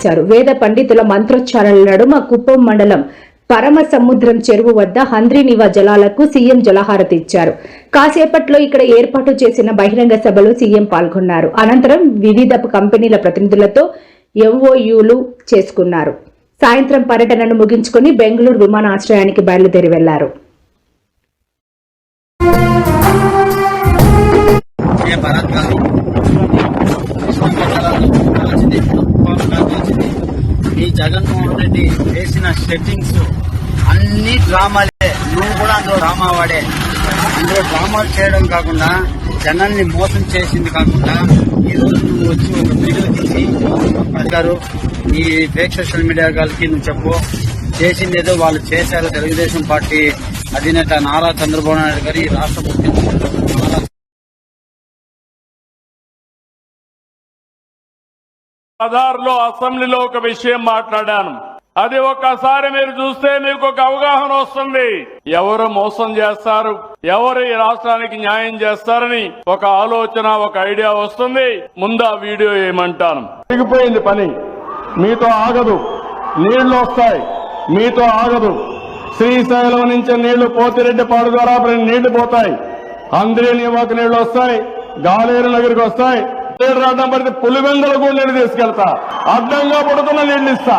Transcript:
రాశారు. వేద పండితుల మంత్రోచ్చారణల నడుమ కుప్పం మండలం పరమ సముద్రం చెరువు వద్ద హంద్రీనివా జలాలకు సీఎం జలహారతి ఇచ్చారు. కాసేపట్లో ఇక్కడ ఏర్పాటు చేసిన బహిరంగ సభలో సీఎం పాల్గొన్నారు. అనంతరం వివిధ కంపెనీల ప్రతినిధులతో ఎంఓయూలు చేసుకున్నారు. సాయంత్రం పర్యటనను ముగించుకుని బెంగళూరు విమానాశ్రయానికి బయలుదేరి వెళ్ళారు. వచ్చింది వచ్చింది ఈ జగన్మోహన్ రెడ్డి వేసిన సెట్టింగ్స్ అన్ని డ్రామాలే. నువ్వు కూడా అందులో డ్రామా వాడే. అందులో డ్రామాలు చేయడం కాకుండా జనాల్ని మోసం చేసింది కాకుండా ఈ రోజు నువ్వు వచ్చి ఒక వీడియో తీసి గారు ఈ ఫేక్ సోషల్ మీడియా గారికి నువ్వు చెప్పు. చేసింది ఏదో వాళ్ళు చేశారు తెలుగుదేశం పార్టీ అధినేత నారా చంద్రబాబు నాయుడు గారి రాష్ట్ర ముఖ్యమంత్రి నారా ఆధార్లో అసెంబ్లీలో ఒక విషయం మాట్లాడాను. అది ఒక్కసారి మీరు చూస్తే మీకు ఒక అవగాహన వస్తుంది. ఎవరు మోసం చేస్తారు? ఎవరు ఈ రాష్ట్రానికి న్యాయం చేస్తారని ఒక ఆలోచన ఒక ఐడియా వస్తుంది. ముందు ఆ వీడియో ఏమంటాను. తిరిగిపోయింది పని. మీతో ఆగదు. నీళ్ళు వస్తాయి. మీతో ఆగదు. శ్రీశైలం నుంచి నీళ్ళు పోతిరెడ్డిపాడు ద్వారా నీళ్ళు పోతాయి. అందరి నివాకు నీళ్ళు వస్తాయి. గాలేరు నగరికి వస్తాయి. నీళ్ళు రావడం పడితే పులివెందులు కూడా నేను తీసుకెళ్తా. అడ్డంగా పడుతున్న నీళ్ళు ఇస్తా.